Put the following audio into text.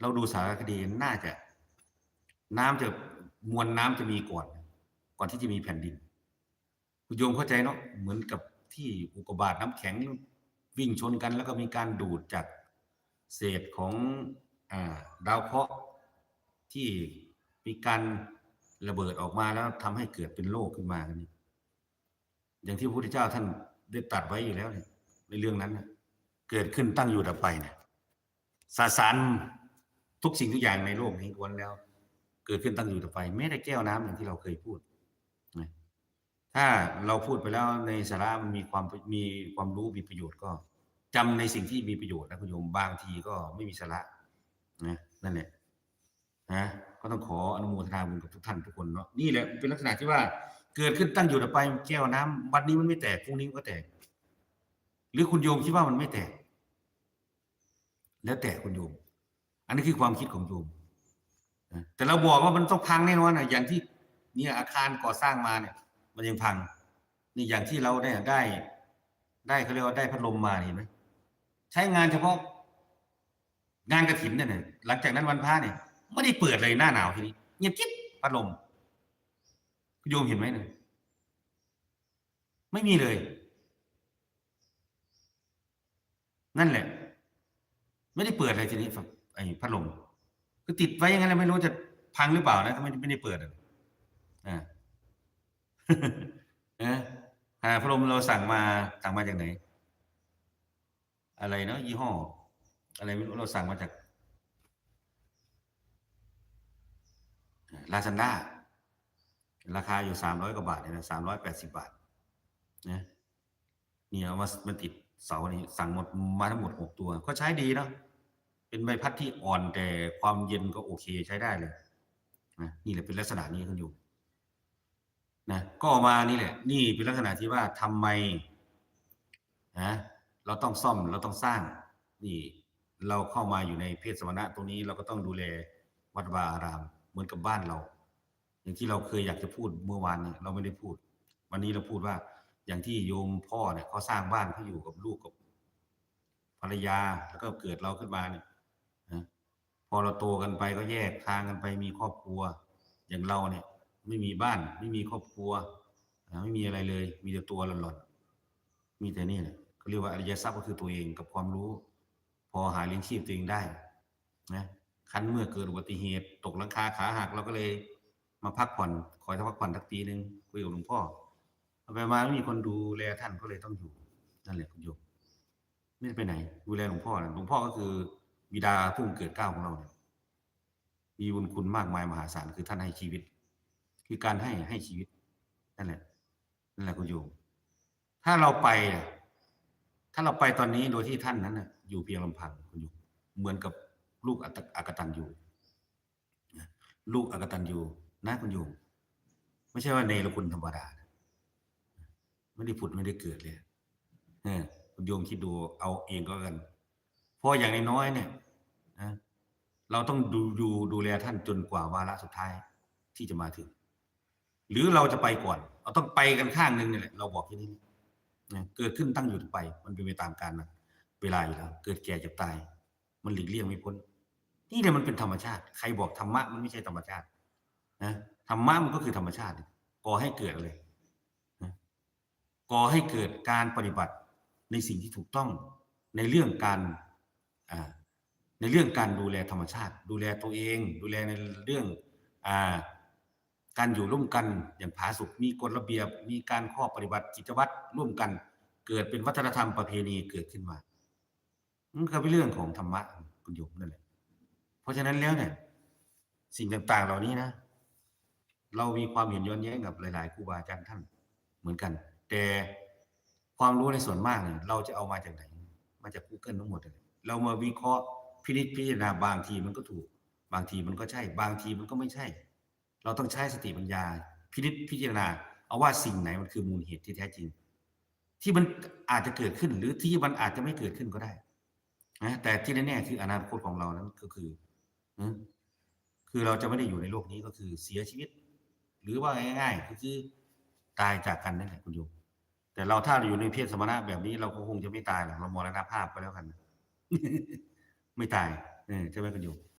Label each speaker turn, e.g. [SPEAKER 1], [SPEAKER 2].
[SPEAKER 1] เราดูสารคดีน่าจะ น้ำจะมวลน้ำจะมีก่อน ก่อนที่จะมีแผ่นดินคุณโยมเข้าใจเนาะเหมือนกับที่อุกกาบาตน้ำแข็งวิ่งชนกัน แล้วก็มีการดูดจากเศษของอาดาวเคราะห์ที่มีการระเบิดออกมาแล้วทำให้เกิดเป็นโลกขึ้นมากันนี่อย่างที่พระพุทธเจ้าท่านได้ตัดไว้อยู่แล้วในเรื่องนั้นนะเกิดขึ้นตั้งอยู่ดับไปเนี่ยสสาร ทุกสิ่งทุกอย่างในโลกนี้ล้วนแล้ว เกิดขึ้นตั้งอยู่ดับไปแม้แต่แก้วน้ำอย่างที่เราเคยพูดนะถ้าเราพูดไปแล้วในสาระมันมีความมีความรู้มีประโยชน์ก็จำในสิ่งที่มีประโยชน์นะคุณโยมบางทีก็ไม่มีสาระนะนั่นแหละนะก็ต้องขออนุโมทนาบุญกับทุกท่านทุกคนเนาะนี่แหละเป็นลักษณะที่ว่าเกิดขึ้นตั้งอยู่ดับไปแก้วน้ำวันนี้มันไม่แตกพรุ่งนี้มันก็แตก หรือคุณโยมคิดว่ามันไม่แตก แล้วแต่คุณโยม อันนี้คือความคิดของโยมแต่เราบอกว่ามันต้องพังแน่นอนนะอย่างที่เนี่ยอาคารก่อสร้างมาเนี่ย มันยังพัง นี่อย่างที่เราได้ได้ ได้เขาเรียกว่าได้พัดลมมาเห็นไหมใช้งานเฉพาะ งานกระถินเนี่ยนะหลังจากนั้นวันพระเนี่ยไม่ได้เปิดเลยหน้าหนาวทีนี้เงียบกิ๊บพัดลมโยมเห็นไหมเนี่ยไม่มีเลย นั่นแหละ ไม่ได้เปิดเลยทีนี้ ไอ้พัดลมก็ติดไว้อยังไงแล้วไม่รู้จะพังหรือเปล่านะถ้าไม่ไม่ได้เปิดอ่านะอ่าพัดลมเราสั่งมาสั่งมาจากไหน อะไรเนาะยี่ห้อ อะไรไม่รู้เราสั่งมาจากลาซานด้าราคาอยู่สามร้อยกว่าบาทเนี่ยสามร้อยแปดสิบาทนะนี่เอามามันติดเสานี่สั่งหมดมาทั้งหมดหกตัว ก็ใช้ดีเนาะ เป็นใบพัดที่อ่อนแต่ความเย็นก็โอเคใช้ได้เลยนะนี่แหละเป็นลักษณะนี้คุณอยู่นะก็มานี่แหละ นี่เป็นลักษณะที่ว่าทำไมนะเราต้องซ่อมเราต้องสร้าง นี่ เราเข้ามาอยู่ในเพศสมณะตรงนี้เราก็ต้องดูแลวัดวาอาราม เหมือนกับบ้านเรา อย่างที่เราเคยอยากจะพูดเมื่อวานเนี่ยเราไม่ได้พูด วันนี้เราพูดว่าอย่างที่โยมพ่อเนี่ยเขาสร้างบ้านเขาอยู่กับลูกกับภรรยาแล้วก็เกิดเราขึ้นมาเนี่ย พอเราโตกันไปก็แยกทางกันไปมีครอบครัว อย่างเราเนี่ย ไม่มีบ้านไม่มีครอบครัวไม่มีอะไรเลย มีแต่ตัวหล่อนๆมีแต่นี่แหละเขาเรียกว่าอริยทรัพย์ก็คือตัวเองกับความรู้ พอหาเลี้ยงชีพตัวเองได้นะคันเมื่อเกิดอุบัติเหตุ ตกหลังคาขาหักเราก็เลยมาพักผ่อนคอยทักพักผ่อนสักปีหนึ่งคุยกับหลวงพ่อเอาไปมาไม่มีคนดูแลท่านก็เลยต้องอยู่นั่นแหละคุณโยมไม่ได้ไปไหน ดูแลหลวงพ่อหลวงพ่อก็คือ บิดาผู้เกิดเก้าของเราเนี่ยมีบุญคุณมากมายมหาศาลคือท่านให้ชีวิต คือการให้ให้ชีวิตนั่นแหละนั่นแหละคุณโยมถ้าเราไปอะถ้าเราไปตอนนี้โดยที่ท่านนั้นนะอยู่เพียงลำพังคุณโยมเหมือนกับลูกอัตอากตันอยู่ลูกอากตันอยู่นะคุณโยมไม่ใช่ว่าเนรคุณธรรมดาไม่ได้ผุดไม่ได้เกิดเลยคุณโยมคิดดูเอาเองก็แล้วกัน เพราะอย่างน้อยเนี่ยนะเราต้องดูดูดูแลท่านจนกว่าวาระสุดท้ายที่จะมาถึง หรือเราจะไปก่อน เราต้องไปกันข้างหนึ่งนี่แหละเราบอกแค่นี้นะเกิดขึ้นตั้งอยู่ไป มันเป็นไปตามการนะเวลาอยู่แล้วเกิดแก่จ็บตาย มันหลีกเลี่ยงไม่พ้นนี่เนี่ยมันเป็นธรรมชาติ ใครบอกธรรมะมันไม่ใช่ธรรมชาตินะธรรมะมันก็คือธรรมชาติก่อให้เกิดเลยนะก่อให้เกิดการปฏิบัติในสิ่งที่ถูกต้องในเรื่องการ ในเรื่องการดูแลธรรมชาติ ดูแลตัวเอง ดูแลในเรื่องอการอยู่ร่วมกันอย่างผาสุกมีกฎระเบียบ มีการข้อปฏิบัติกิจวัตรร่วมกัน เกิดเป็นวัฒนธรรมประเพณีเกิดขึ้นมามันก็เป็นเรื่องของธรรมะคุณโยมนั่นแหละเพราะฉะนั้นแล้วเนี่ย สิ่งต่างๆเหล่านี้นะ เรามีความเห็นย้อนแย้งกับหลายๆครูบาอาจารย์ท่านเหมือนกัน แต่ความรู้ในส่วนมากเนี่ยเราจะเอามาจากไหน มาจาก Google ทั้งหมดเลย เรามาวิเคราะห์พินิจพิจารณาบางทีมันก็ถูก บางทีมันก็ใช่ บางทีมันก็ไม่ใช่ เราต้องใช้สติปัญญา พินิจพิจารณา เอาว่าสิ่งไหนมันคือมูลเหตุที่แท้จริง ที่มันอาจจะเกิดขึ้นหรือที่มันอาจจะไม่เกิดขึ้นก็ได้นะแต่ที่แน่ๆคืออนาคตของเรานั้นก็คือคือเราจะไม่ได้อยู่ในโลกนี้ก็คือเสียชีวิต หรือว่าง่ายๆก็คือตายจากกันนั่นแหละคุณโยมแต่เราถ้าอยู่ในเพศสมณะแบบนี้เราก็คงจะไม่ตายหรอกเรามรณภาพไปแล้วกัน ไม่ตายเออใช่ไหมคุณโยม